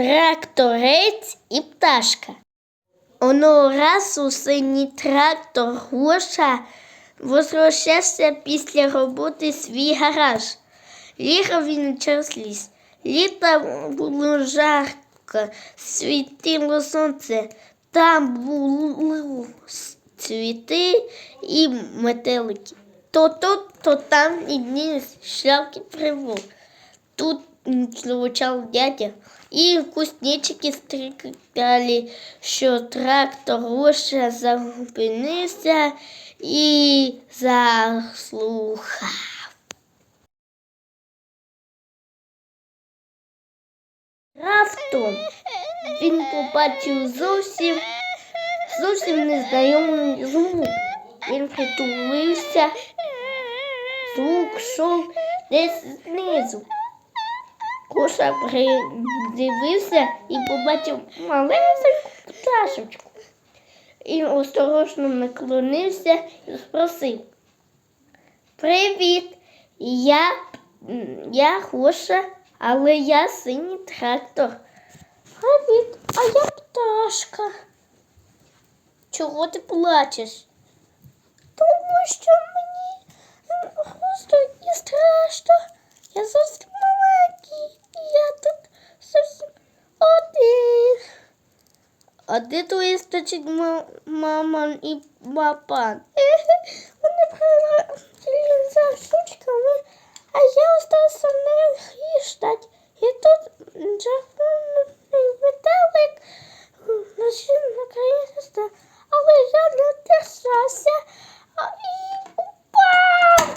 тракторець і пташка. Одного разу синій трактор Гоша возвращався після роботи свій гараж. Їхав він через ліс. Літо було жарко, світило сонце. Там були цвіти і метелики. То тут, то там і дні шляпки привув. Тут звучав дядя, і кузнечики стрикали, що трактор лише зупинився і заслухав. Раптом він побачив зовсім, зовсім незнайомий звук. Він притулився, звук йшов десь знизу. Коша придивився і побачив маленьку пташечку. І осторожно наклонився і спросив. Привіт, я, я Гоша, але я синій трактор. Привіт, а я пташка. Чого ти плачеш? Тому що мені просто і страшно. Я зовсім маленький, і я тут зовсім один. А де твої стачить мама і папа? Вони прилетіли за штучками, а я остався на їждать. І тут червоний метелик носив на країнство, але я не держався а і упав.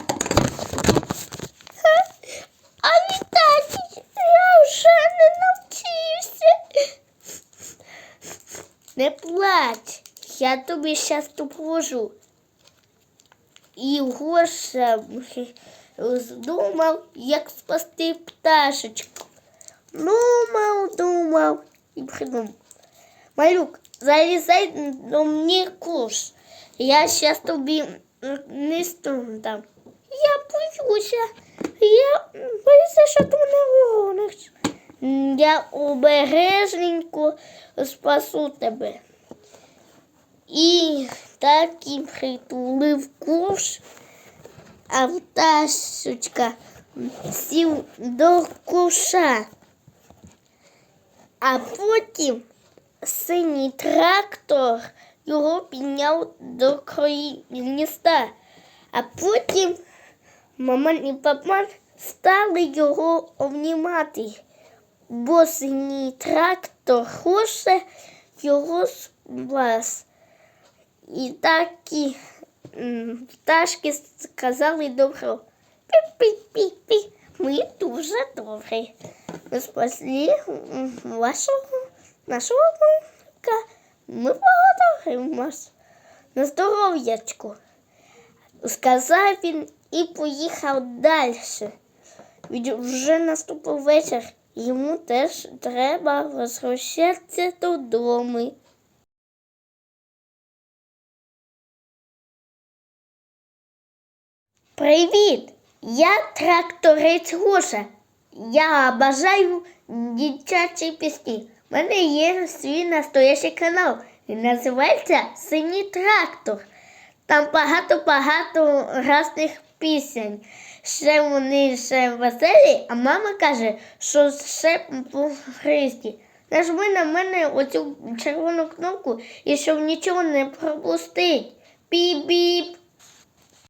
А літати я вже не навчився. Не плач, я тобі зараз допоможу. І Гоша думав, як спасти пташечку. Думав, думав і придумав. Малюк, залізай до мені куш. Я зараз тобі не дам. Я боюся. Я боюся, що ти Я обережненько спасу тебе. І так і притулив куш, а пташечка сів до куша. А потім синій трактор його підняв до краю гнізда. А потім мама і папа стали його обнімати, бо синій трактор хоче його спас. І такі пташки сказали добро. Пі-пі-пі-пі. Ми дуже добрі. Ми спасли вашого, нашого внука. Ми благодаримо вас на здоров'ячку. Сказав він і поїхав далі. Вже наступив вечір. Йому теж треба возвращатися додому. Привіт! Я тракторець Гоша. Я бажаю дитячі пісні. У мене є свій настоящий канал. Він називається Синій трактор. Там багато-багато різних пісень. Ще вони ще веселі, а мама каже, що ще погристі. Нажми на мене оцю червону кнопку і щоб нічого не пропустить. Піп-біп.